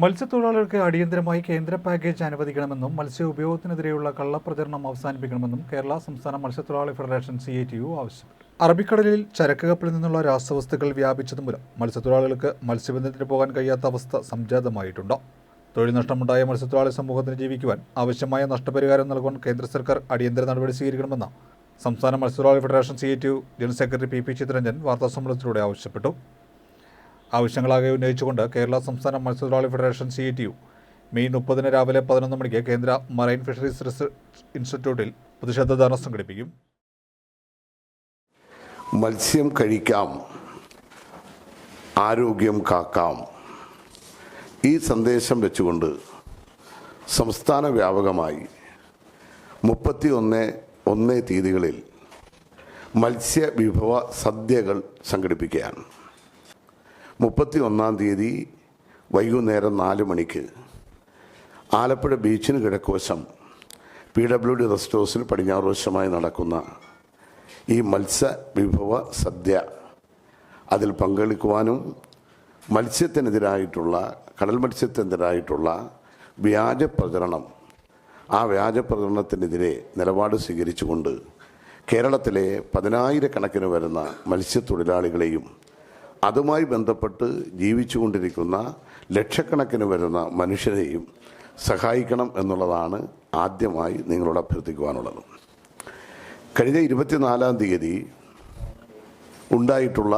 മത്സ്യത്തൊഴിലാളികൾക്ക് അടിയന്തരമായി കേന്ദ്ര പാക്കേജ് അനുവദിക്കണമെന്നും മത്സ്യ ഉപയോഗത്തിനെതിരെയുള്ള കള്ളപ്രചരണം അവസാനിപ്പിക്കണമെന്നും കേരള സംസ്ഥാന മത്സ്യത്തൊഴിലാളി federation C I T U ആവശ്യപ്പെട്ടു. അറബിക്കടലിൽ ചരക്ക് കപ്പലിൽ നിന്നുള്ള രാസവസ്തുക്കൾ വ്യാപിച്ചതുമൂലം മത്സ്യത്തൊഴിലാളികൾക്ക് മത്സ്യബന്ധനത്തിന് പോകാൻ കഴിയാത്ത അവസ്ഥ സംജാതമായിട്ടുണ്ട്? തൊഴിൽ നഷ്ടമുണ്ടായ മത്സ്യത്തൊഴിലാളി സമൂഹത്തിന് ജീവിക്കുവാൻ ആവശ്യമായ നഷ്ടപരിഹാരം നൽകുവാൻ കേന്ദ്ര സർക്കാർ അടിയന്തര നടപടി സ്വീകരിക്കണമെന്ന് സംസ്ഥാന മത്സ്യത്തൊഴിലാളി federation C I T U general secretary P P Chittaranjan വാർത്താസമ്മേളനത്തിലൂടെ ആവശ്യപ്പെട്ടു. ആവശ്യങ്ങളാകെ ഉന്നയിച്ചുകൊണ്ട് കേരള സംസ്ഥാന മത്സ്യത്തൊഴിലാളി federation C T U May മുപ്പതിന് രാവിലെ പതിനൊന്ന് മണിക്ക് കേന്ദ്ര മറൈൻ ഫിഷറീസ് റിസർച്ച് ഇൻസ്റ്റിറ്റ്യൂട്ടിൽ പ്രതിഷേധ ധർണ സംഘടിപ്പിക്കും. മത്സ്യം കഴിക്കാം ആരോഗ്യം കാക്കാം. ഈ സന്ദേശം വെച്ചുകൊണ്ട് സംസ്ഥാന വ്യാപകമായി മുപ്പത്തി ഒന്ന് ഒന്ന് തീയതികളിൽ മത്സ്യവിഭവ സദ്യകൾ സംഘടിപ്പിക്കുകയാണ്. മുപ്പത്തി ഒന്നാം തീയതി വൈകുന്നേരം നാല് മണിക്ക് ആലപ്പുഴ ബീച്ചിന് കിഴക്കുവശം പി ഡബ്ല്യു ഡി റെസ്റ്റ് ഹൗസിൽ പടിഞ്ഞാറുവശമായി നടക്കുന്ന ഈ മത്സ്യവിഭവ സദ്യ അതിൽ പങ്കെടുക്കുവാനും മത്സ്യത്തിനെതിരായിട്ടുള്ള കടൽ മത്സ്യത്തിനെതിരായിട്ടുള്ള വ്യാജ പ്രചരണം ആ വ്യാജ പ്രചരണത്തിനെതിരെ നിലപാട് സ്വീകരിച്ചുകൊണ്ട് കേരളത്തിലെ പതിനായിരക്കണക്കിന് വരുന്ന മത്സ്യത്തൊഴിലാളികളെയും അതുമായി ബന്ധപ്പെട്ട് ജീവിച്ചുകൊണ്ടിരിക്കുന്ന ലക്ഷക്കണക്കിന് വരുന്ന മനുഷ്യരെയും സഹായിക്കണം എന്നുള്ളതാണ് ആദ്യമായി നിങ്ങളോട് അഭ്യർത്ഥിക്കുവാനുള്ളത്. കഴിഞ്ഞ ഇരുപത്തിനാലാം തീയതി ഉണ്ടായിട്ടുള്ള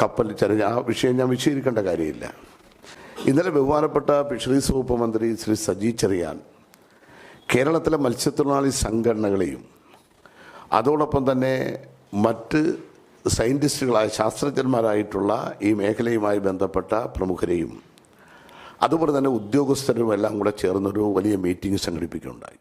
കപ്പൽ ചരിഞ്ഞ ആ വിഷയം ഞാൻ വിശദീകരിക്കേണ്ട കാര്യമില്ല. ഇന്നലെ ബഹുമാനപ്പെട്ട ഫിഷറീസ് വകുപ്പ് മന്ത്രി ശ്രീ സജി ചെറിയാൻ കേരളത്തിലെ മത്സ്യത്തൊഴിലാളി സംഘടനകളെയും അതോടൊപ്പം തന്നെ മറ്റ് സയന്റിസ്റ്റുകളായ ശാസ്ത്രജ്ഞന്മാരായിട്ടുള്ള ഈ മേഖലയുമായി ബന്ധപ്പെട്ട പ്രമുഖരെയും അതുപോലെ തന്നെ ഉദ്യോഗസ്ഥരും എല്ലാം കൂടെ ചേർന്നൊരു വലിയ മീറ്റിംഗ് സംഘടിപ്പിക്കുകയുണ്ടായി.